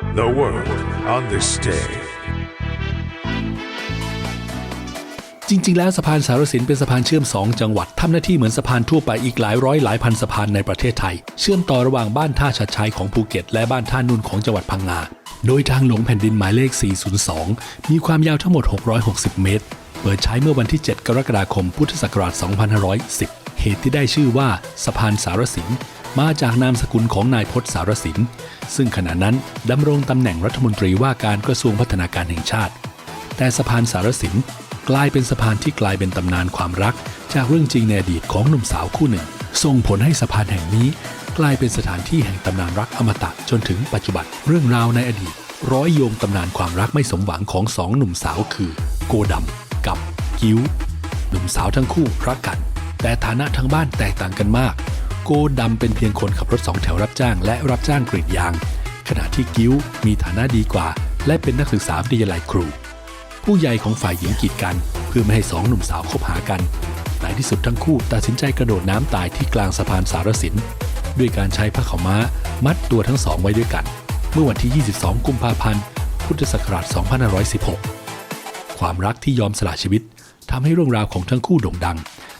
The world on this day. จริง ๆ แล้วสะพานสารสินเป็นสะพานเชื่อม 2 จังหวัดทำหน้าที่เหมือนสะพานทั่วไปอีกหลายร้อยหลายพันสะพานในประเทศไทย เชื่อมต่อระหว่างบ้านท่าชัดชัยของภูเก็ต และบ้านท่านุ่นของจังหวัดพังงา โดยทางหลวงแผ่นดินหมายเลข 402 มีความยาวทั้งหมด 660 เมตร เปิดใช้เมื่อวันที่ 7 กรกฎาคม พุทธศักราช 2510 เหตุที่ได้ชื่อว่าสะพานสารสิน มาจากนามสกุลของนายพจน์สารสิน ซึ่งขณะนั้นดำรงตำแหน่งรัฐมนตรีว่าการกระทรวงพัฒนาการแห่งชาติ แต่สะพานสารสินกลายเป็นสะพานที่กลายเป็นตำนานความรัก จากเรื่องจริงในอดีตของหนุ่มสาวคู่หนึ่ง ส่งผลให้สะพานแห่งนี้ กลายเป็นสถานที่แห่งตำนานรักอมตะจนถึงปัจจุบันเรื่องราวในอดีต ร้อยโยงตำนานความรักไม่สมหวังของสองหนุ่มสาวคือ โกดำกับกิ้วหนุ่มสาวทั้งคู่รักกัน แต่ฐานะทั้งบ้านแตกต่างกันมาก โกดำเป็นเพียงคนขับรถสองแถวรับจ้าง และรับจ้างกรีดยาง ขณะที่กิ้วมีฐานะดีกว่า และเป็นนักศึกษาวิทยาลัยครู ผู้ใหญ่ของฝ่ายหญิงกีดกัน เพื่อไม่ให้สองหนุ่มสาวคบหากันในที่สุดทั้งคู่ตัดสินใจกระโดดน้ำตายที่กลางสะพานสารสิน ด้วยการใช้ผ้าขาวม้า มัดตัวทั้งสองไว้ด้วยกัน เมื่อวันที่ 22 กุมภาพันธ์ พุทธศักราช 2516 ความรักที่ยอมสละชีวิตทำให้เรื่องราวของทั้งคู่โด่งดัง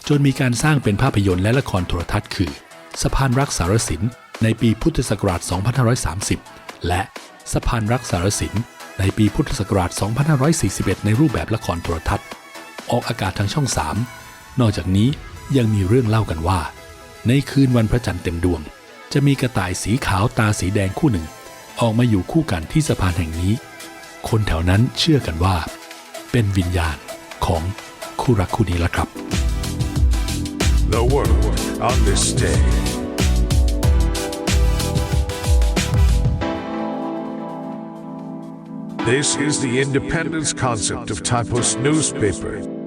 จนมีการสร้างเป็นภาพยนตร์และละครโทรทัศน์คือ สะพานรักสารสินในปีพุทธศักราช 2530 และสะพานรักสารสินในปีพุทธศักราช 2541 ในรูปแบบละครโทรทัศน์ ออกอากาศทางช่อง 3 นอกจากนี้ยังมีเรื่องเล่ากันว่า ในคืนวันพระจันทร์เต็มดวง จะมีกระต่ายสีขาวตาสีแดงคู่หนึ่ง ออกมาอยู่คู่กันที่สะพานแห่งนี้ คนแถวนั้นเชื่อกันว่า เป็นวิญญาณของคู่รักคู่นี้ละครับ The world on this day. This is the independence concept of Typos newspaper.